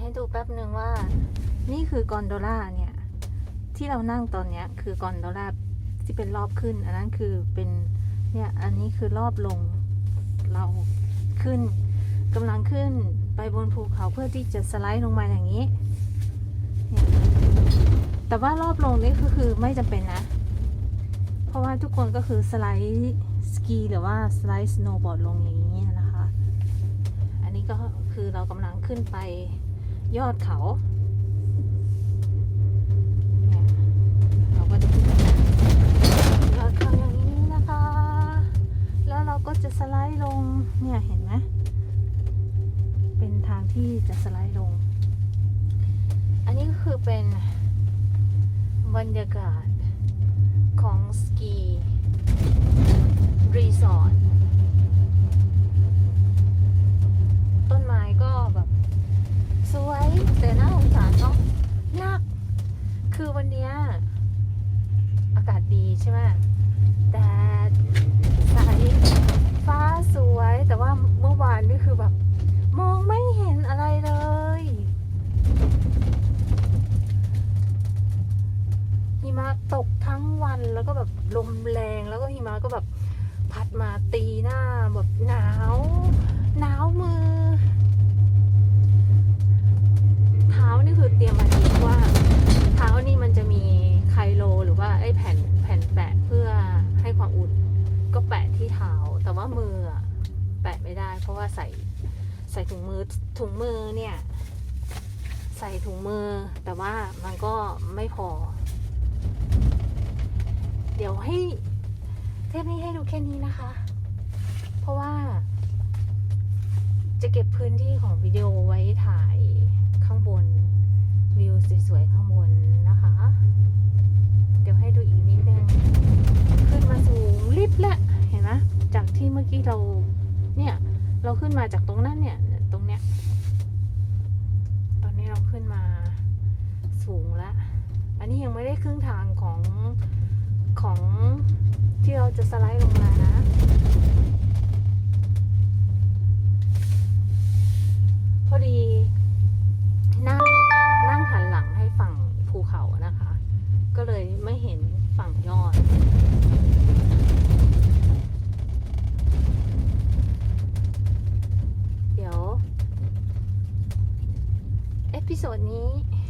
ให้ดูแป๊บหนึ่งว่า นี่คือกอนโดล่าเนี่ย ที่เรานั่งตอนเนี้ยคือกอนโดล่าที่เป็นรอบขึ้น อันนั้นคือเป็นเนี่ย อันนี้คือรอบลงเราขึ้นกำลังขึ้นไปบนภูเขาเพื่อที่จะสไลด์ลงมาอย่างนี้ แต่ว่ารอบลงนี่ก็คือไม่จำเป็นนะ เพราะว่าทุกคนก็คือสไลด์สกีหรือว่าสไลด์สโนว์บอร์ดลงอย่างนี้นะคะ อันนี้ก็คือเรากำลังขึ้นไป ยอดเขาเราก็จะขึ้นยอดเขาอย่างนี้นะคะ แล้วเราก็จะสไลด์ลง เนี่ยเห็นไหมเป็นทางที่จะสไลด์ลง อันนี้ก็คือเป็นบรรยากาศของสกีรีสอร์ท ต้นไม้ก็แบบสวยแต่น่าสงสารเนาะยาก คือ วันเนี้ยอากาศดีใช่ไหมแดดใสฟ้าสวยแต่ว่าเมื่อวานนี่คือแบบ มองไม่เห็นอะไรเลย หิมะตกทั้งวันแล้วก็แบบลมแรงแล้วก็หิมะก็แบบพัดมาตีหน้าแบบหนาว หนาวมือ เท้านี่คือเตรียมมาดีว่า เท้านี่มันจะมีไคโลหรือว่าไอ้แผ่นแผ่นแปะเพื่อให้ความอุ่น ก็แปะที่เท้า แต่ ว่ามืออะแปะไม่ได้ เพราะว่าใส่ใส่ถุงมือถุงมือเนี่ย ใส่ถุงมือ แต่ว่ามันก็ไม่พอ เดี๋ยวให้เทปนี้ให้ดูแค่นี้นะคะ เพราะว่าจะเก็บพื้นที่ของวิดีโอไว้ถ่ายข้างบน วิวสวยๆ ข้างบนนะคะ เดี๋ยวให้ดูอีกนิดนึง ขึ้นมาสูงลิบละ ที่เมื่อกี้เรา เนี่ย เราขึ้นมาจากตรงนั้นเนี่ย ตรงเนี้ย ตอนนี้เราขึ้นมาสูงแล้วอันนี้ยังไม่ได้ครึ่งทางของของที่เราจะสไลด์ลงมานะ พิโซดนี้ให้ดูแค่นี้